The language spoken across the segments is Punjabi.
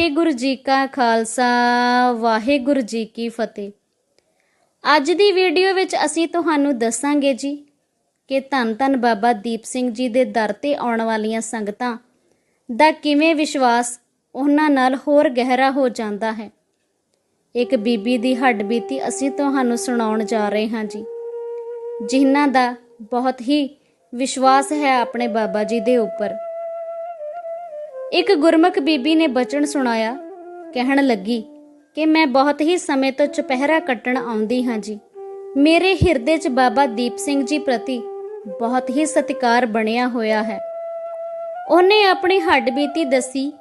ਵਾਹਿਗੁਰੂ ਜੀ ਕਾ ਖਾਲਸਾ, ਵਾਹਿਗੁਰੂ ਜੀ ਕੀ ਫਤਿਹ। ਅੱਜ ਦੀ ਵੀਡੀਓ ਵਿੱਚ ਅਸੀਂ ਤੁਹਾਨੂੰ ਦੱਸਾਂਗੇ ਜੀ ਕਿ ਧੰਨ ਧੰਨ ਬਾਬਾ ਦੀਪ ਸਿੰਘ ਜੀ ਦੇ ਦਰ ਤੇ ਆਉਣ ਵਾਲੀਆਂ ਸੰਗਤਾਂ ਦਾ ਕਿਵੇਂ ਵਿਸ਼ਵਾਸ ਉਹਨਾਂ ਨਾਲ ਹੋਰ ਗਹਿਰਾ ਹੋ ਜਾਂਦਾ ਹੈ। ਇੱਕ ਬੀਬੀ ਦੀ ਹੱਡਬੀਤੀ ਅਸੀਂ ਤੁਹਾਨੂੰ ਸੁਣਾਉਣ ਜਾ ਰਹੇ ਹਾਂ ਜੀ, ਜਿਨ੍ਹਾਂ ਦਾ ਬਹੁਤ ਹੀ ਵਿਸ਼ਵਾਸ ਹੈ ਆਪਣੇ ਬਾਬਾ ਜੀ ਦੇ ਉੱਪਰ। ਇੱਕ ਗੁਰਮੁਖ ਬੀਬੀ ਨੇ ਬਚਨ ਸੁਣਾਇਆ। ਕਹਿਣ ਲੱਗੀ, ਕਿ ਮੈਂ ਬਹੁਤ ਹੀ ਸਮੇਂ ਤੋਂ ਚੁਪਹਿਰਾ ਕੱਟਣ ਆਉਂਦੀ ਹਾਂ ਜੀ। ਮੇਰੇ ਹਿਰਦੇ 'ਚ ਬਾਬਾ ਦੀਪ ਸਿੰਘ ਜੀ ਪ੍ਰਤੀ ਬਹੁਤ ਹੀ ਸਤਿਕਾਰ ਬਣਿਆ ਹੋਇਆ ਹੈ। ਉਹਨੇ ਆਪਣੀ ਹੱਡਬੀਤੀ ਦੱਸੀ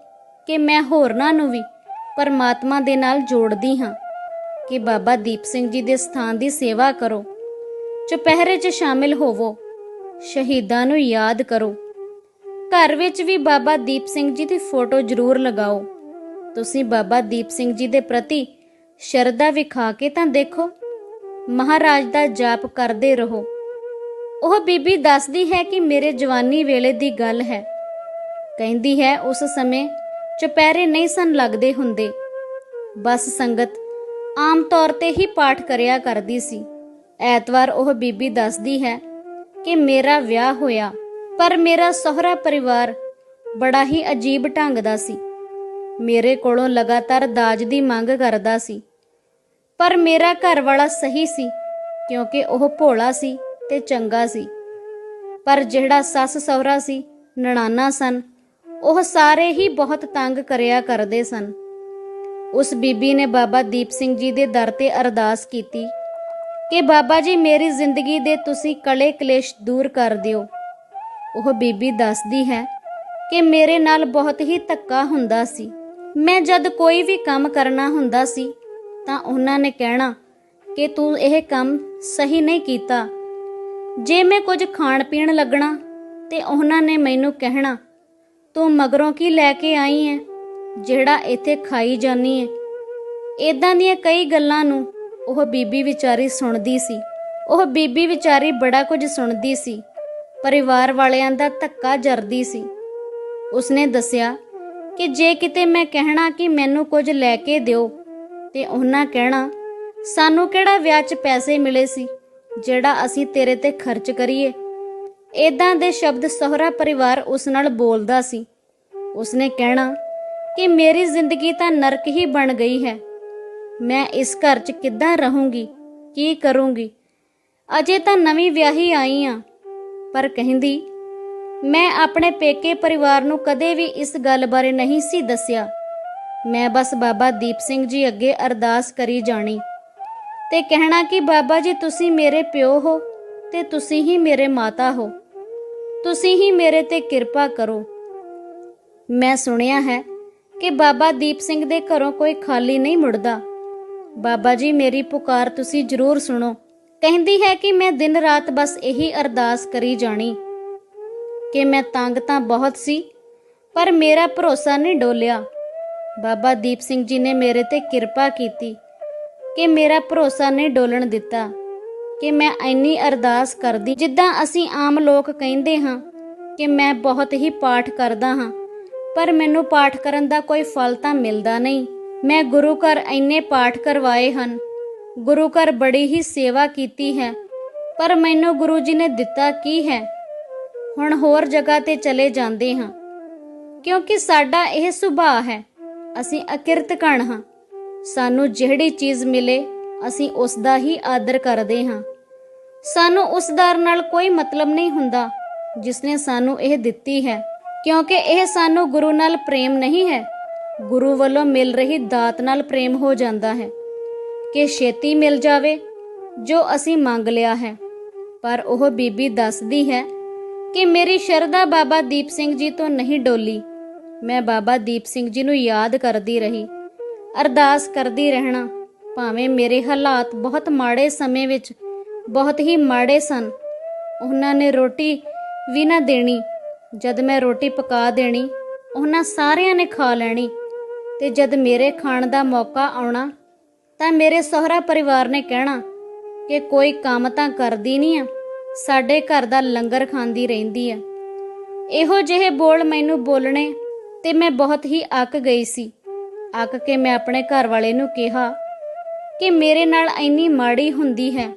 ਕਿ ਮੈਂ ਹੋਰਨਾਂ ਨੂੰ ਵੀ ਪਰਮਾਤਮਾ ਦੇ ਨਾਲ ਜੋੜਦੀ ਹਾਂ, ਕਿ ਬਾਬਾ ਦੀਪ ਸਿੰਘ ਜੀ ਦੇ ਸਥਾਨ ਦੀ ਸੇਵਾ ਕਰੋ। ਚੁਪਹਿਰੇ 'ਚ ਸ਼ਾਮਿਲ ਹੋਵੋ। ਸ਼ਹੀਦਾਂ ਨੂੰ ਯਾਦ ਕਰੋ। ਘਰ ਵਿੱਚ ਵੀ ਬਾਬਾ ਦੀਪ ਸਿੰਘ ਜੀ ਦੀ ਫੋਟੋ ਜ਼ਰੂਰ ਲਗਾਓ। ਤੁਸੀਂ ਬਾਬਾ ਦੀਪ ਸਿੰਘ ਜੀ ਦੇ ਪ੍ਰਤੀ ਸ਼ਰਧਾ ਵਿਖਾ ਕੇ ਤਾਂ ਦੇਖੋ, ਮਹਾਰਾਜ ਦਾ ਜਾਪ ਕਰਦੇ ਰਹੋ। ਉਹ ਬੀਬੀ ਦੱਸਦੀ ਹੈ ਕਿ ਮੇਰੇ ਜਵਾਨੀ ਵੇਲੇ ਦੀ ਗੱਲ ਹੈ। ਕਹਿੰਦੀ ਹੈ, ਉਸ ਸਮੇਂ ਚੁਪਹਿਰੇ ਨਹੀਂ ਸਨ ਲੱਗਦੇ ਹੁੰਦੇ। ਬਸ ਸੰਗਤ ਆਮ ਤੌਰ ਤੇ ਹੀ ਪਾਠ ਕਰਿਆ ਕਰਦੀ ਸੀ। ਐਤਵਾਰ ਉਹ ਬੀਬੀ ਦੱਸਦੀ ਹੈ ਕਿ ਮੇਰਾ ਵਿਆਹ ਹੋਇਆ। ਪਰ ਮੇਰਾ ਸਹੁਰਾ ਪਰਿਵਾਰ ਬੜਾ ਹੀ ਅਜੀਬ ਢੰਗ ਦਾ ਸੀ। ਮੇਰੇ ਕੋਲੋਂ ਲਗਾਤਾਰ ਦਾਜ ਦੀ ਮੰਗ ਕਰਦਾ ਸੀ। ਪਰ ਮੇਰਾ ਘਰ ਵਾਲਾ ਸਹੀ ਸੀ, ਕਿਉਂਕਿ ਉਹ ਭੋਲਾ ਸੀ ਤੇ ਚੰਗਾ ਸੀ। ਪਰ ਜਿਹੜਾ ਸੱਸ ਸਹੁਰਾ ਸੀ, ਨਣਾਨਾ ਸਨ, ਉਹ ਸਾਰੇ ਹੀ ਬਹੁਤ ਤੰਗ ਕਰਿਆ ਕਰਦੇ ਸਨ। ਉਸ ਬੀਬੀ ਨੇ ਬਾਬਾ ਦੀਪ ਸਿੰਘ ਜੀ ਦੇ ਦਰ ਤੇ ਅਰਦਾਸ ਕੀਤੀ ਕਿ ਬਾਬਾ ਜੀ ਮੇਰੀ ਜ਼ਿੰਦਗੀ ਦੇ ਤੁਸੀਂ ਕਲੇ ਕਲੇਸ਼ ਦੂਰ ਕਰ ਦਿਓ। ਉਹ ਬੀਬੀ ਦੱਸਦੀ ਹੈ ਕਿ ਮੇਰੇ ਨਾਲ ਬਹੁਤ ਹੀ ਧੱਕਾ ਹੁੰਦਾ ਸੀ। ਮੈਂ ਜਦ ਕੋਈ ਵੀ ਕੰਮ ਕਰਨਾ ਹੁੰਦਾ ਸੀ, ਤਾਂ ਉਹਨਾਂ ਨੇ ਕਹਿਣਾ ਕਿ ਤੂੰ ਇਹ ਕੰਮ ਸਹੀ ਨਹੀਂ ਕੀਤਾ। ਜੇ ਮੈਂ ਕੁਝ ਖਾਣ ਪੀਣ ਲੱਗਣਾ, ਤੇ ਉਹਨਾਂ ਨੇ ਮੈਨੂੰ ਕਹਿਣਾ, ਤੂੰ ਮਗਰੋਂ ਕੀ ਲੈ ਕੇ ਆਈ ਹੈ ਜਿਹੜਾ ਇੱਥੇ ਖਾਈ ਜਾਨੀ ਹੈ ਇਦਾਂ ਦੀਆਂ ਕਈ ਗੱਲਾਂ ਨੂੰ ਉਹ ਬੀਬੀ ਵਿਚਾਰੀ ਸੁਣਦੀ ਸੀ। ਉਹ ਬੀਬੀ ਵਿਚਾਰੀ ਬੜਾ ਕੁਝ ਸੁਣਦੀ ਸੀ। ਪਰਿਵਾਰ ਵਾਲਿਆਂ ਦਾ ਧੱਕਾ ਜਰਦੀ ਸੀ। ਉਸਨੇ ਦੱਸਿਆ ਕਿ ਜੇ ਕਿਤੇ ਮੈਂ ਕਹਿਣਾ ਕਿ ਮੈਨੂੰ ਕੁਝ ਲੈ ਕੇ ਦਿਓ ਤੇ ਉਹਨਾਂ ਕਹਿਣਾ, ਸਾਨੂੰ ਕਿਹੜਾ ਵਿਆਹ 'ਚ ਪੈਸੇ ਮਿਲੇ ਸੀ, ਜਿਹੜਾ ਅਸੀਂ ਤੇਰੇ ਤੇ ਖਰਚ ਕਰੀਏ? ਇਦਾਂ ਦੇ ਸ਼ਬਦ ਸਹੁਰਾ ਪਰਿਵਾਰ ਉਸ ਨਾਲ ਬੋਲਦਾ ਸੀ। ਉਸਨੇ ਕਹਿਣਾ ਕਿ ਮੇਰੀ ਜ਼ਿੰਦਗੀ ਤਾਂ ਨਰਕ ਹੀ ਬਣ ਗਈ ਹੈ। ਮੈਂ ਇਸ ਘਰ 'ਚ ਕਿੱਦਾਂ ਰਹੂੰਗੀ, ਕੀ ਕਰੂੰਗੀ? ਅਜੇ ਤਾਂ ਨਵੀਂ ਵਿਆਹੀ ਆਈ ਆ। ਪਰ ਕਹਿੰਦੀ, ਮੈਂ ਆਪਣੇ ਪੇਕੇ ਪਰਿਵਾਰ ਨੂੰ ਕਦੇ ਵੀ ਇਸ ਗੱਲ ਬਾਰੇ ਨਹੀਂ ਸੀ ਦੱਸਿਆ। ਮੈਂ ਬਸ ਬਾਬਾ ਦੀਪ ਸਿੰਘ ਜੀ ਅੱਗੇ ਅਰਦਾਸ ਕਰੀ ਜਾਣੀ। ਤੇ ਕਹਿਣਾ ਕਿ ਬਾਬਾ ਜੀ ਤੁਸੀਂ ਮੇਰੇ ਪਿਓ ਹੋ ਤੇ ਤੁਸੀਂ ਹੀ ਮੇਰੇ ਮਾਤਾ ਹੋ। ਤੁਸੀਂ ਹੀ ਮੇਰੇ ਤੇ ਕਿਰਪਾ ਕਰੋ। ਮੈਂ ਸੁਣਿਆ ਹੈ ਕਿ ਬਾਬਾ ਦੀਪ ਸਿੰਘ ਦੇ ਘਰੋਂ ਕੋਈ ਖਾਲੀ ਨਹੀਂ ਮੁੜਦਾ। ਬਾਬਾ ਜੀ ਮੇਰੀ ਪੁਕਾਰ ਤੁਸੀਂ ਜ਼ਰੂਰ ਸੁਣੋ। ਕਹਿੰਦੀ ਹੈ ਕਿ ਮੈਂ ਦਿਨ ਰਾਤ ਬਸ ਇਹੀ ਅਰਦਾਸ ਕਰੀ ਜਾਣੀ ਕਿ ਮੈਂ ਤੰਗ ਤਾਂ ਬਹੁਤ ਸੀ, ਪਰ ਮੇਰਾ ਭਰੋਸਾ ਨਹੀਂ ਡੋਲਿਆ। ਬਾਬਾ ਦੀਪ ਸਿੰਘ ਜੀ ਨੇ ਮੇਰੇ ਤੇ ਕਿਰਪਾ ਕੀਤੀ ਕਿ ਮੇਰਾ ਭਰੋਸਾ ਨਹੀਂ ਡੋਲਣ ਦਿੱਤਾ ਕਿ ਮੈਂ ਇੰਨੀ ਅਰਦਾਸ ਕਰਦੀ। ਜਿੱਦਾਂ ਅਸੀਂ ਆਮ ਲੋਕ ਕਹਿੰਦੇ ਹਾਂ ਕਿ ਮੈਂ ਬਹੁਤ ਹੀ ਪਾਠ ਕਰਦਾ ਹਾਂ, ਪਰ ਮੈਨੂੰ ਪਾਠ ਕਰਨ ਦਾ ਕੋਈ ਫਲ ਤਾਂ ਮਿਲਦਾ ਨਹੀਂ। ਮੈਂ ਗੁਰੂ ਘਰ ਇੰਨੇ ਪਾਠ ਕਰਵਾਏ ਹਨ ਗੁਰੂ ਘਰ ਬੜੀ ਹੀ ਸੇਵਾ ਕੀਤੀ ਹੈ, ਪਰ ਮੈਨੂੰ ਗੁਰੂ ਜੀ ਨੇ ਦਿੱਤਾ ਕੀ ਹੈ? ਹੁਣ ਹੋਰ ਜਗ੍ਹਾ ਤੇ ਚਲੇ ਜਾਂਦੇ ਹਾਂ। ਕਿਉਂਕਿ ਸਾਡਾ ਇਹ ਸੁਭਾਅ ਹੈ, ਅਸੀਂ ਅਕਿਰਤ ਕਣ ਹਾਂ। ਸਾਨੂੰ ਜਿਹੜੀ ਚੀਜ਼ ਮਿਲੇ, ਅਸੀਂ ਉਸ ਦਾ ਹੀ ਆਦਰ ਕਰਦੇ ਹਾਂ। ਸਾਨੂੰ ਉਸ ਦਰ ਨਾਲ ਕੋਈ ਮਤਲਬ ਨਹੀਂ ਹੁੰਦਾ, ਜਿਸ ਨੇ ਸਾਨੂੰ ਇਹ ਦਿੱਤੀ ਹੈ। ਕਿਉਂਕਿ ਇਹ ਸਾਨੂੰ ਗੁਰੂ ਨਾਲ ਪ੍ਰੇਮ ਨਹੀਂ ਹੈ। ਗੁਰੂ ਵੱਲੋਂ ਮਿਲ ਰਹੀ ਦਾਤ ਨਾਲ ਪ੍ਰੇਮ ਹੋ ਜਾਂਦਾ ਹੈ। ਕਿ ਛੇਤੀ ਮਿਲ ਜਾਵੇ, ਜੋ ਅਸੀਂ ਮੰਗ ਲਿਆ ਹੈ। ਪਰ ਉਹ ਬੀਬੀ ਦੱਸਦੀ ਹੈ ਕਿ ਮੇਰੀ ਸ਼ਰਧਾ ਬਾਬਾ ਦੀਪ ਸਿੰਘ ਜੀ ਤੋਂ ਨਹੀਂ ਡੋਲੀ। ਮੈਂ ਬਾਬਾ ਦੀਪ ਸਿੰਘ ਜੀ ਨੂੰ ਯਾਦ ਕਰਦੀ ਰਹੀ, ਅਰਦਾਸ ਕਰਦੀ ਰਹਿਣਾ, ਭਾਵੇਂ ਮੇਰੇ ਹਾਲਾਤ ਬਹੁਤ ਮਾੜੇ ਸਮੇਂ ਵਿੱਚ ਬਹੁਤ ਹੀ ਮਾੜੇ ਸਨ। ਉਹਨਾਂ ਨੇ ਰੋਟੀ ਵੀ ਨਾ ਦੇਣੀ। ਜਦ ਮੈਂ ਰੋਟੀ ਪਕਾ ਦੇਣੀ, ਉਹਨਾਂ ਸਾਰਿਆਂ ਨੇ ਖਾ ਲੈਣੀ। ਤੇ ਜਦ ਮੇਰੇ ਖਾਣ ਦਾ ਮੌਕਾ ਆਉਣਾ ਤਾਂ ਮੇਰੇ ਸਹੁਰਾ ਪਰਿਵਾਰ ਨੇ ਕਹਿਣਾ ਕਿ ਕੋਈ ਕੰਮ ਤਾਂ ਕਰਦੀ ਨਹੀਂ ਆ, ਸਾਡੇ ਘਰ ਦਾ ਲੰਗਰ ਖਾਂਦੀ ਰਹਿੰਦੀ ਆ। ਇਹੋ ਜਿਹੇ ਬੋਲ ਮੈਨੂੰ ਬੋਲਣੇ ਤੇ ਮੈਂ ਬਹੁਤ ਹੀ ਅੱਕ ਗਈ ਸੀ। ਅੱਕ ਕੇ ਮੈਂ ਆਪਣੇ ਘਰ ਵਾਲੇ ਨੂੰ ਕਿਹਾ ਕਿ ਮੇਰੇ ਨਾਲ ਇੰਨੀ ਮਾੜੀ ਹੁੰਦੀ ਹੈ,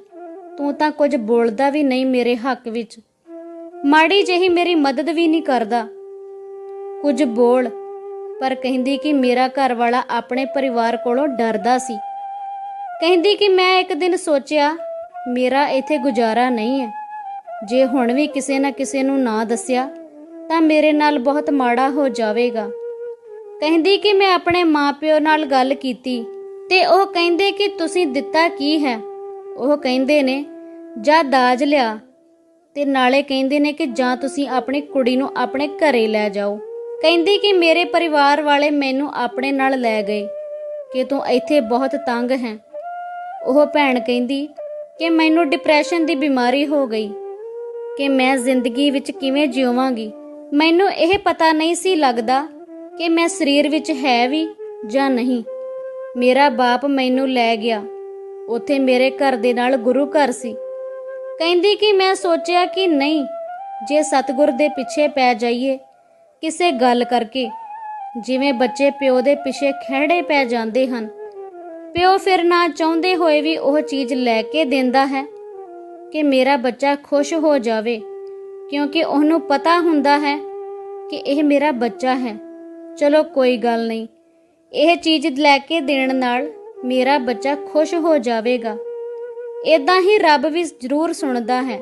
ਤੂੰ ਤਾਂ ਕੁਝ ਬੋਲਦਾ ਵੀ ਨਹੀਂ ਮੇਰੇ ਹੱਕ ਵਿੱਚ। ਮਾੜੀ ਜਿਹੀ ਮੇਰੀ ਮਦਦ ਵੀ ਨਹੀਂ ਕਰਦਾ। ਕੁਝ ਬੋਲ, ਪਰ ਕਹਿੰਦੀ ਕਿ ਮੇਰਾ ਘਰ ਵਾਲਾ ਆਪਣੇ ਪਰਿਵਾਰ ਕੋਲੋਂ ਡਰਦਾ ਸੀ। ਕਹਿੰਦੀ ਕਿ ਮੈਂ ਇੱਕ ਦਿਨ ਸੋਚਿਆ, ਮੇਰਾ ਇੱਥੇ ਗੁਜ਼ਾਰਾ ਨਹੀਂ ਹੈ। ਜੇ ਹੁਣ ਵੀ ਕਿਸੇ ਨਾ ਕਿਸੇ ਨੂੰ ਨਾ ਦੱਸਿਆ, ਤਾਂ ਮੇਰੇ ਨਾਲ ਬਹੁਤ ਮਾੜਾ ਹੋ ਜਾਵੇਗਾ। ਕਹਿੰਦੀ ਕਿ ਮੈਂ ਆਪਣੇ ਮਾਪਿਓ ਨਾਲ ਗੱਲ ਕੀਤੀ ਤੇ ਉਹ ਕਹਿੰਦੇ ਕਿ ਤੁਸੀਂ ਦਿੱਤਾ ਕੀ ਹੈ? ਉਹ ਕਹਿੰਦੇ ਨੇ, ਜਾਂ ਦਾਜ ਲਿਆ। ਤੇ ਨਾਲੇ ਕਹਿੰਦੇ ਨੇ ਕਿ ਜਾਂ ਤੁਸੀਂ ਆਪਣੀ ਕੁੜੀ ਨੂੰ ਆਪਣੇ ਘਰੇ ਲੈ ਜਾਓ। ਕਹਿੰਦੀ ਕਿ ਮੇਰੇ ਪਰਿਵਾਰ ਵਾਲੇ ਮੈਨੂੰ ਆਪਣੇ ਨਾਲ ਲੈ ਗਏ ਕਿ ਤੂੰ ਇੱਥੇ ਬਹੁਤ ਤੰਗ ਹੈ। ਉਹ ਭੈਣ ਕਹਿੰਦੀ ਕਿ ਮੈਨੂੰ ਡਿਪਰੈਸ਼ਨ ਦੀ ਬਿਮਾਰੀ ਹੋ ਗਈ, ਕਿ ਮੈਂ ਜ਼ਿੰਦਗੀ ਵਿੱਚ ਕਿਵੇਂ ਜਿਉਵਾਂਗੀ ਮੈਨੂੰ ਇਹ ਪਤਾ ਨਹੀਂ ਸੀ ਲੱਗਦਾ ਕਿ ਮੈਂ ਸਰੀਰ ਵਿੱਚ ਹੈ ਵੀ ਜਾਂ ਨਹੀਂ। ਮੇਰਾ ਬਾਪ ਮੈਨੂੰ ਲੈ ਗਿਆ। ਉੱਥੇ ਮੇਰੇ ਘਰ ਦੇ ਨਾਲ ਗੁਰੂ ਘਰ ਸੀ। ਕਹਿੰਦੀ ਕਿ ਮੈਂ ਸੋਚਿਆ ਕਿ ਨਹੀਂ, ਜੇ ਸਤਿਗੁਰ ਦੇ ਪਿੱਛੇ ਪੈ ਜਾਈਏ, ਕਿਸੇ ਗੱਲ ਕਰਕੇ, ਜਿਵੇਂ ਬੱਚੇ ਪਿਓ ਦੇ ਪਿੱਛੇ ਖਹਿੜੇ ਪੈ ਜਾਂਦੇ ਹਨ ਪਿਓ ਫਿਰ ਨਾ ਚਾਹੁੰਦੇ ਹੋਏ ਵੀ ਉਹ ਚੀਜ਼ ਲੈ ਕੇ ਦਿੰਦਾ ਹੈ ਕਿ ਮੇਰਾ ਬੱਚਾ ਖੁਸ਼ ਹੋ ਜਾਵੇ, ਕਿਉਂਕਿ ਉਹਨੂੰ ਪਤਾ ਹੁੰਦਾ ਹੈ ਕਿ ਇਹ ਮੇਰਾ ਬੱਚਾ ਹੈ। ਚਲੋ ਕੋਈ ਗੱਲ ਨਹੀਂ, ਇਹ ਚੀਜ਼ ਲੈ ਕੇ ਦੇਣ ਨਾਲ ਮੇਰਾ ਬੱਚਾ ਖੁਸ਼ ਹੋ ਜਾਵੇਗਾ। ਇਦਾਂ ਹੀ ਰੱਬ ਵੀ ਜ਼ਰੂਰ ਸੁਣਦਾ ਹੈ।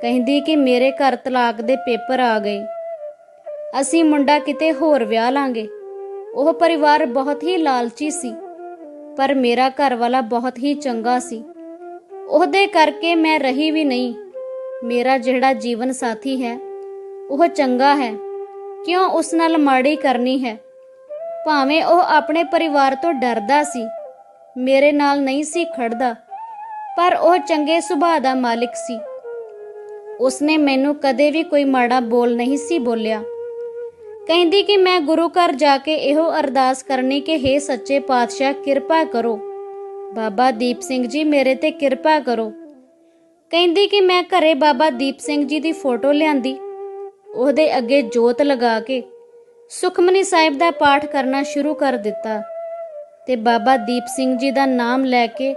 ਕਹਿੰਦੀ ਕਿ ਮੇਰੇ ਘਰ ਤਲਾਕ ਦੇ ਪੇਪਰ ਆ ਗਏ। ਅਸੀਂ ਮੁੰਡਾ ਕਿਤੇ ਹੋਰ ਵਿਆਹ ਲਾਂਗੇ। ਉਹ ਪਰਿਵਾਰ ਬਹੁਤ ਹੀ ਲਾਲਚੀ ਸੀ। ਪਰ ਮੇਰਾ ਘਰ ਵਾਲਾ ਬਹੁਤ ਹੀ ਚੰਗਾ ਸੀ। ਉਹਦੇ ਕਰਕੇ ਮੈਂ ਰਹੀ ਵੀ ਨਹੀਂ। ਮੇਰਾ ਜਿਹੜਾ ਜੀਵਨ ਸਾਥੀ ਹੈ, ਉਹ ਚੰਗਾ ਹੈ। ਕਿਉਂ ਉਸ ਨਾਲ ਮਾੜੀ ਕਰਨੀ ਹੈ? ਭਾਵੇਂ ਉਹ ਆਪਣੇ ਪਰਿਵਾਰ ਤੋਂ ਡਰਦਾ ਸੀ, ਮੇਰੇ ਨਾਲ ਨਹੀਂ ਸੀ ਖੜਦਾ, ਪਰ ਉਹ ਚੰਗੇ ਸੁਭਾਅ ਦਾ ਮਾਲਿਕ ਸੀ। ਉਸਨੇ ਮੈਨੂੰ ਕਦੇ ਵੀ ਕੋਈ ਮਾੜਾ ਬੋਲ ਨਹੀਂ ਸੀ ਬੋਲਿਆ। ਕਹਿੰਦੀ ਕਿ ਮੈਂ ਗੁਰੂ ਘਰ ਜਾ ਕੇ ਇਹੋ ਅਰਦਾਸ ਕਰਨੀ ਕਿ हे ਸੱਚੇ ਪਾਤਸ਼ਾਹ, ਕਿਰਪਾ ਕਰੋ। ਬਾਬਾ ਦੀਪ ਸਿੰਘ ਜੀ ਮੇਰੇ ਤੇ ਕਿਰਪਾ ਕਰੋ। ਕਹਿੰਦੀ ਕਿ ਮੈਂ ਘਰੇ ਬਾਬਾ ਦੀਪ ਸਿੰਘ ਜੀ ਦੀ ਫੋਟੋ ਲਿਆਂਦੀ। ਉਹਦੇ ਅੱਗੇ ਜੋਤ ਲਗਾ ਕੇ ਸੁਖਮਨੀ ਸਾਹਿਬ ਦਾ ਪਾਠ ਕਰਨਾ ਸ਼ੁਰੂ ਕਰ ਦਿੱਤਾ ਤੇ ਬਾਬਾ ਦੀਪ ਸਿੰਘ ਜੀ ਦਾ ਨਾਮ ਲੈ ਕੇ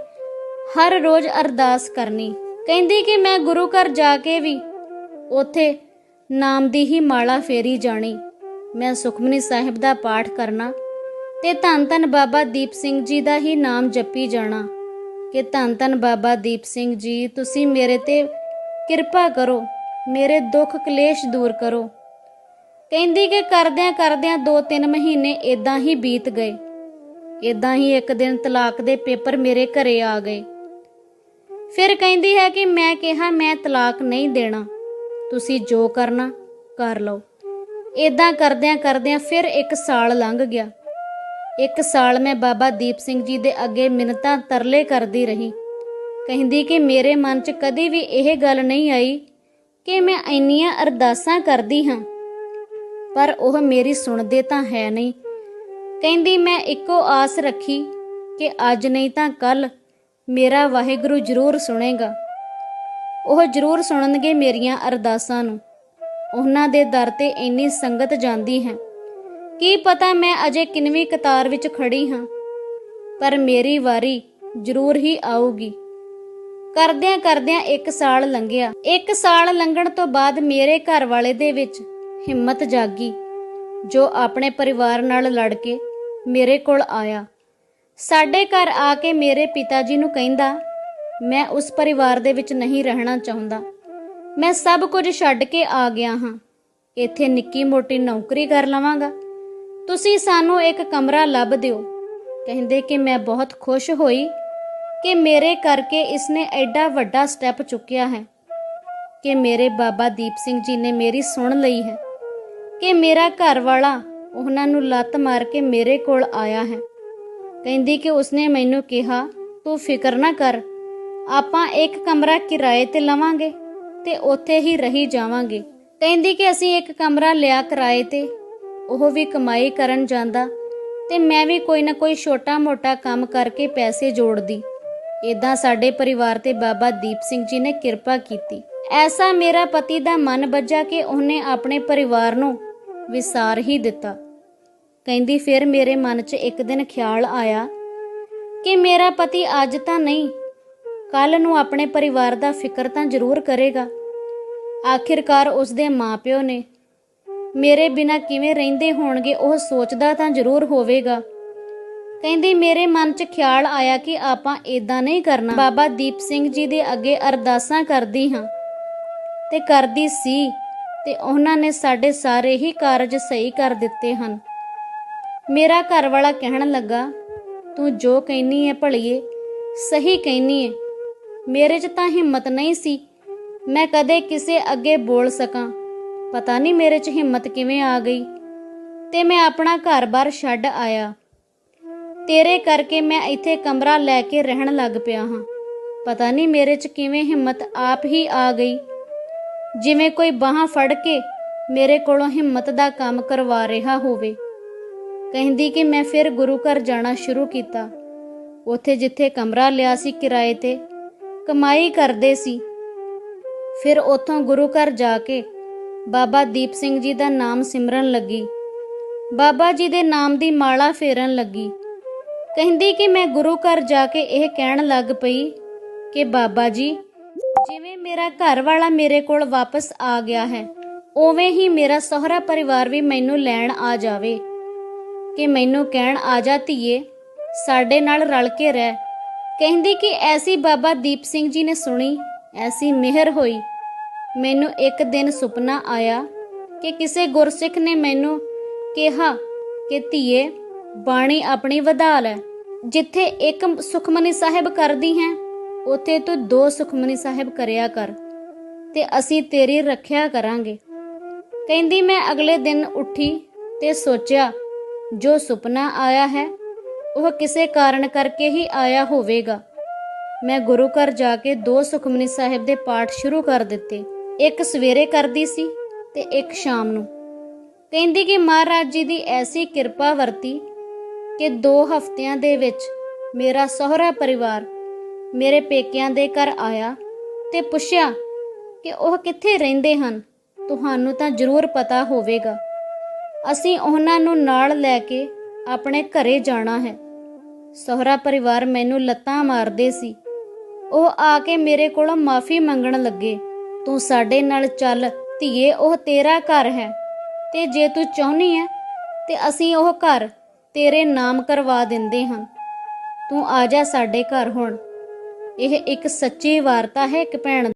ਹਰ ਰੋਜ਼ ਅਰਦਾਸ ਕਰਨੀ। ਕਹਿੰਦੀ ਕਿ ਮੈਂ ਗੁਰੂ ਘਰ ਜਾ ਕੇ ਵੀ ਉਥੇ ਨਾਮ ਦੀ ਹੀ ਮਾਲਾ ਫੇਰੀ ਜਾਣੀ। ਮੈਂ ਸੁਖਮਨੀ ਸਾਹਿਬ ਦਾ ਪਾਠ ਕਰਨਾ ਤੇ ਧੰਨ ਧੰਨ ਬਾਬਾ ਦੀਪ ਸਿੰਘ ਜੀ ਦਾ ਹੀ ਨਾਮ ਜਪੀ ਜਾਣਾ। ਕਿ ਧੰਨ ਧੰਨ ਬਾਬਾ ਦੀਪ ਸਿੰਘ ਜੀ, ਤੁਸੀਂ ਮੇਰੇ ਤੇ ਕਿਰਪਾ ਕਰੋ, ਮੇਰੇ ਦੁੱਖ ਕਲੇਸ਼ ਦੂਰ ਕਰੋ। ਕਹਿੰਦੀ ਕਿ ਕਰਦਿਆਂ ਕਰਦਿਆਂ 2-3 ਮਹੀਨੇ ਇਦਾਂ ਹੀ ਬੀਤ ਗਏ। ਇਦਾਂ ਹੀ ਇੱਕ ਦਿਨ ਤਲਾਕ ਦੇ ਪੇਪਰ ਮੇਰੇ ਘਰੇ ਆ ਗਏ। ਫਿਰ ਕਹਿੰਦੀ ਹੈ ਕਿ ਮੈਂ ਕਿਹਾ, ਮੈਂ ਤਲਾਕ ਨਹੀਂ ਦੇਣਾ। ਤੁਸੀਂ ਜੋ ਕਰਨਾ, ਕਰ ਲਓ। ਇਦਾਂ ਕਰਦਿਆਂ ਕਰਦਿਆਂ ਫਿਰ ਇੱਕ ਸਾਲ ਲੰਘ ਗਿਆ। ਇੱਕ ਸਾਲ ਮੈਂ ਬਾਬਾ ਦੀਪ ਸਿੰਘ ਜੀ ਦੇ ਅੱਗੇ ਮਿੰਨਤਾਂ ਤਰਲੇ ਕਰਦੀ ਰਹੀ। ਕਹਿੰਦੀ ਕਿ ਮੇਰੇ ਮਨ 'ਚ ਕਦੇ ਵੀ ਇਹ ਗੱਲ ਨਹੀਂ ਆਈ ਕਿ ਮੈਂ ਇੰਨੀਆਂ ਅਰਦਾਸਾਂ ਕਰਦੀ ਹਾਂ। ਪਰ ਉਹ ਮੇਰੀ ਸੁਣਦੇ ਤਾਂ ਹੈ ਨਹੀਂ। ਕਹਿੰਦੀ, ਮੈਂ ਇੱਕੋ ਆਸ ਰੱਖੀ ਕਿ ਅੱਜ ਨਹੀਂ ਤਾਂ ਕੱਲ ਮੇਰਾ ਵਾਹਿਗੁਰੂ ਜ਼ਰੂਰ ਸੁਣੇਗਾ। ਉਹ ਜ਼ਰੂਰ ਸੁਣਨਗੇ ਮੇਰੀਆਂ ਅਰਦਾਸਾਂ ਨੂੰ। ਉਹਨਾਂ ਦੇ ਦਰ ਤੇ ਇੰਨੀ ਸੰਗਤ ਜਾਂਦੀ ਹੈ। ਕੀ ਪਤਾ ਮੈਂ ਅਜੇ ਕਿੰਨਵੀਂ ਕਤਾਰ ਵਿੱਚ ਖੜੀ ਹਾਂ। ਪਰ ਮੇਰੀ ਵਾਰੀ ਜ਼ਰੂਰ ਹੀ ਆਊਗੀ। ਕਰਦਿਆਂ ਕਰਦਿਆਂ ਇੱਕ ਸਾਲ ਲੰਘਿਆ। ਇੱਕ ਸਾਲ ਲੰਘਣ ਤੋਂ ਬਾਅਦ ਮੇਰੇ ਘਰ ਵਾਲੇ ਦੇ ਵਿੱਚ ਹਿੰਮਤ ਜਾਗੀ, ਜੋ ਆਪਣੇ ਪਰਿਵਾਰ ਨਾਲ ਲੜ ਕੇ ਮੇਰੇ ਕੋਲ ਆਇਆ। ਸਾਡੇ ਘਰ ਆ ਕੇ ਮੇਰੇ ਪਿਤਾ ਜੀ ਨੂੰ ਕਹਿੰਦਾ, ਮੈਂ ਉਸ ਪਰਿਵਾਰ ਦੇ ਵਿੱਚ ਨਹੀਂ ਰਹਿਣਾ ਚਾਹੁੰਦਾ। ਮੈਂ ਸਭ ਕੁਝ ਛੱਡ ਕੇ ਆ ਗਿਆ ਹਾਂ। ਇੱਥੇ ਨਿੱਕੀ ਮੋਟੀ ਨੌਕਰੀ ਕਰ ਲਵਾਂਗਾ। ਤੁਸੀਂ ਸਾਨੂੰ ਇੱਕ ਕਮਰਾ ਲੱਭ ਦਿਓ। ਕਹਿੰਦੇ ਕਿ ਮੈਂ ਬਹੁਤ ਖੁਸ਼ ਹੋਈ ਕਿ ਮੇਰੇ ਕਰਕੇ ਇਸਨੇ ਐਡਾ ਵੱਡਾ ਸਟੈਪ ਚੁੱਕਿਆ ਹੈ। ਕਿ ਮੇਰੇ ਬਾਬਾ ਦੀਪ ਸਿੰਘ ਜੀ ਨੇ ਮੇਰੀ ਸੁਣ ਲਈ ਹੈ। ਕਿ ਮੇਰਾ ਘਰ ਵਾਲਾ ਉਹਨਾਂ ਨੂੰ ਲੱਤ ਮਾਰ ਕੇ ਮੇਰੇ ਕੋਲ ਆਇਆ ਹੈ। ਕਹਿੰਦੀ ਕਿ ਉਸਨੇ ਮੈਨੂੰ ਕਿਹਾ, ਤੂੰ ਫਿਕਰ ਨਾ ਕਰ। ਆਪਾਂ ਇੱਕ ਕਮਰਾ ਕਿਰਾਏ ਤੇ ਲਵਾਂਗੇ। ਤੇ ਉੱਥੇ ਹੀ ਰਹੀ ਜਾਵਾਂਗੇ। ਕਹਿੰਦੀ ਕਿ ਅਸੀਂ ਇੱਕ ਕਮਰਾ ਲਿਆ ਕਿਰਾਏ ਤੇ। ਉਹ ਵੀ ਕਮਾਈ ਕਰਨ ਜਾਂਦਾ ਤੇ ਮੈਂ ਵੀ ਕੋਈ ਨਾ ਕੋਈ ਛੋਟਾ-ਮੋਟਾ ਕੰਮ ਕਰਕੇ ਪੈਸੇ ਜੋੜਦੀ। ਇਦਾਂ ਸਾਡੇ ਪਰਿਵਾਰ ਤੇ ਬਾਬਾ ਦੀਪ ਸਿੰਘ ਜੀ ਨੇ ਕਿਰਪਾ ਕੀਤੀ। ਐਸਾ ਮੇਰਾ ਪਤੀ ਦਾ ਮਨ ਬੱਜਾ ਕਿ ਉਹਨੇ ਆਪਣੇ ਪਰਿਵਾਰ ਨੂੰ ਵਿਸਾਰ ਹੀ ਦਿੱਤਾ। ਕਹਿੰਦੀ ਫਿਰ ਮੇਰੇ ਮਨ 'ਚ ਇੱਕ ਦਿਨ ਖਿਆਲ ਆਇਆ ਕਿ ਮੇਰਾ ਪਤੀ ਅੱਜ ਤਾਂ ਨਹੀਂ ਕੱਲ ਨੂੰ ਆਪਣੇ ਪਰਿਵਾਰ ਦਾ ਫਿਕਰ ਤਾਂ ਜ਼ਰੂਰ ਕਰੇਗਾ। ਆਖਿਰਕਾਰ ਉਸ ਦੇ ਮਾਪਿਓ ਨੇ। ਮੇਰੇ ਬਿਨਾ ਕਿਵੇਂ ਰਹਿੰਦੇ ਹੋਣਗੇ, ਉਹ ਸੋਚਦਾ ਤਾਂ ਜ਼ਰੂਰ ਹੋਵੇਗਾ। ਕਹਿੰਦੀ, ਮੇਰੇ ਮਨ 'ਚ ਖਿਆਲ ਆਇਆ ਕਿ ਆਪਾਂ ਇਦਾਂ ਨਹੀਂ ਕਰਨਾ। ਬਾਬਾ ਦੀਪ ਸਿੰਘ ਜੀ ਦੇ ਅੱਗੇ ਅਰਦਾਸਾਂ ਕਰਦੀ ਹਾਂ। ਤੇ ਕਰਦੀ ਸੀ, ਤੇ ਉਹਨਾਂ ਨੇ ਸਾਡੇ ਸਾਰੇ ਹੀ ਕਾਰਜ ਸਹੀ ਕਰ ਦਿੱਤੇ ਹਨ। ਮੇਰਾ ਘਰ ਵਾਲਾ ਕਹਿਣ ਲੱਗਾ, ਤੂੰ ਜੋ ਕਹਿਨੀ ਹੈ ਭਲੀਏ, ਸਹੀ ਕਹਿਨੀ ਹੈ ਮੇਰੇ 'ਚ ਤਾਂ ਹਿੰਮਤ ਨਹੀਂ ਸੀ ਮੈਂ ਕਦੇ ਕਿਸੇ ਅੱਗੇ ਬੋਲ ਸਕਾਂ। ਪਤਾ ਨਹੀਂ ਮੇਰੇ 'ਚ ਹਿੰਮਤ ਕਿਵੇਂ ਆ ਗਈ। ਤੇ ਮੈਂ ਆਪਣਾ ਘਰ-ਬਾਰ ਛੱਡ ਆਇਆ। ਤੇਰੇ ਕਰਕੇ ਮੈਂ ਇੱਥੇ ਕਮਰਾ ਲੈ ਕੇ ਰਹਿਣ ਲੱਗ ਪਿਆ ਹਾਂ। ਪਤਾ ਨਹੀਂ ਮੇਰੇ 'ਚ ਕਿਵੇਂ ਹਿੰਮਤ ਆਪ ਹੀ ਆ ਗਈ। ਜਿਵੇਂ ਕੋਈ ਬਾਹਾਂ ਫੜ ਕੇ ਮੇਰੇ ਕੋਲੋਂ ਹਿੰਮਤ ਦਾ ਕੰਮ ਕਰਵਾ ਰਿਹਾ ਹੋਵੇ। ਕਹਿੰਦੀ ਕਿ ਮੈਂ ਫਿਰ ਗੁਰੂ ਘਰ ਜਾਣਾ ਸ਼ੁਰੂ ਕੀਤਾ। ਉੱਥੇ ਜਿੱਥੇ ਕਮਰਾ ਲਿਆ ਸੀ ਕਿਰਾਏ ਤੇ, ਕਮਾਈ ਕਰਦੇ ਸੀ। ਫਿਰ ਉੱਥੋਂ ਗੁਰੂ ਘਰ ਜਾ ਕੇ ਬਾਬਾ ਦੀਪ ਸਿੰਘ ਜੀ ਦਾ ਨਾਮ ਸਿਮਰਨ ਲੱਗੀ। ਬਾਬਾ ਜੀ ਦੇ ਨਾਮ ਦੀ ਮਾਲਾ ਫੇਰਨ ਲੱਗੀ। ਕਹਿੰਦੀ ਕਿ ਮੈਂ ਗੁਰੂ ਘਰ ਜਾ ਕੇ ਇਹ ਕਹਿਣ ਲੱਗ ਪਈ ਕਿ ਬਾਬਾ ਜੀ, ਜਿਵੇਂ ਮੇਰਾ ਘਰ ਵਾਲਾ ਮੇਰੇ ਕੋਲ ਵਾਪਸ ਆ ਗਿਆ ਹੈ, ਉਵੇਂ ਹੀ ਮੇਰਾ ਸਹੁਰਾ ਪਰਿਵਾਰ ਵੀ ਮੈਨੂੰ ਲੈਣ ਆ ਜਾਵੇ। ਕਿ ਮੈਨੂੰ ਕਹਿਣ ਆ ਜਾ ਧੀਏ, ਸਾਡੇ ਨਾਲ ਰਲ ਕੇ ਰਹਿ। ਕਹਿੰਦੀ ਕਿ ਐਸੀ ਬਾਬਾ ਦੀਪ ਸਿੰਘ ਜੀ ਨੇ ਸੁਣੀ ਐਸੀ ਮਿਹਰ ਹੋਈ। ਮੈਨੂੰ ਇੱਕ ਦਿਨ ਸੁਪਨਾ ਆਇਆ ਕਿ ਕਿਸੇ ਗੁਰਸਿੱਖ ਨੇ ਮੈਨੂੰ ਕਿਹਾ ਕਿ ਧੀਏ, ਬਾਣੀ ਆਪਣੀ ਵਧਾ ਲੈ। ਜਿੱਥੇ ਇੱਕ ਸੁਖਮਨੀ ਸਾਹਿਬ ਕਰਦੀ ਹੈ, ਉਥੇ ਤੂੰ ਦੋ ਸੁਖਮਨੀ ਸਾਹਿਬ ਕਰਿਆ ਕਰ ਤੇ ਅਸੀਂ ਤੇਰੀ ਰੱਖਿਆ ਕਰਾਂਗੇ। ਕਹਿੰਦੀ ਮੈਂ ਅਗਲੇ ਦਿਨ ਉੱਠੀ ਤੇ ਸੋਚਿਆ, ਜੋ ਸੁਪਨਾ ਆਇਆ ਹੈ, ਉਹ ਕਿਸੇ ਕਾਰਨ ਕਰਕੇ ਹੀ ਆਇਆ ਹੋਵੇਗਾ। ਮੈਂ ਗੁਰੂ ਘਰ ਜਾ ਕੇ ਦੋ ਸੁਖਮਨੀ ਸਾਹਿਬ ਦੇ ਪਾਠ ਸ਼ੁਰੂ ਕਰ ਦਿੱਤੇ। ਇੱਕ ਸਵੇਰੇ ਕਰਦੀ ਸੀ ਤੇ ਇੱਕ ਸ਼ਾਮ ਨੂੰ। ਕਹਿੰਦੀ ਕਿ ਮਹਾਰਾਜ ਜੀ ਦੀ ਐਸੀ ਕਿਰਪਾ ਵਰਤੀ ਕਿ 2 ਹਫ਼ਤਿਆਂ ਦੇ ਵਿੱਚ ਮੇਰਾ ਸਹੁਰਾ ਪਰਿਵਾਰ ਮੇਰੇ ਪੇਕਿਆਂ ਦੇ ਘਰ ਆਇਆ ਤੇ ਪੁੱਛਿਆ ਕਿ ਉਹ ਕਿੱਥੇ ਰਹਿੰਦੇ ਹਨ? ਤੁਹਾਨੂੰ ਤਾਂ ਜ਼ਰੂਰ ਪਤਾ ਹੋਵੇਗਾ। ਅਸੀਂ ਉਹਨਾਂ ਨੂੰ ਨਾਲ ਲੈ ਕੇ ਆਪਣੇ ਘਰੇ ਜਾਣਾ ਹੈ। ਸਹੁਰਾ ਪਰਿਵਾਰ ਮੈਨੂੰ ਲੱਤਾਂ ਮਾਰਦੇ ਸੀ। ਉਹ ਆ ਕੇ ਮੇਰੇ ਕੋਲੋਂ ਮਾਫੀ ਮੰਗਣ ਲੱਗੇ। ਤੂੰ ਸਾਡੇ ਨਾਲ ਚੱਲ, ਧੀਏ, ਉਹ ਤੇਰਾ ਘਰ ਹੈ। ਤੇ ਜੇ ਤੂੰ ਚਾਹੁੰਦੀ ਹੈ ਤੇ ਅਸੀਂ ਉਹ ਘਰ ਤੇਰੇ ਨਾਮ ਕਰਵਾ ਦਿੰਦੇ ਹਾਂ। ਤੂੰ ਆ ਜਾ ਸਾਡੇ ਘਰ ਹੁਣ। ਇਹ ਇੱਕ ਸੱਚੀ ਵਾਰਤਾ ਹੈ ਇੱਕ ਭੈਣ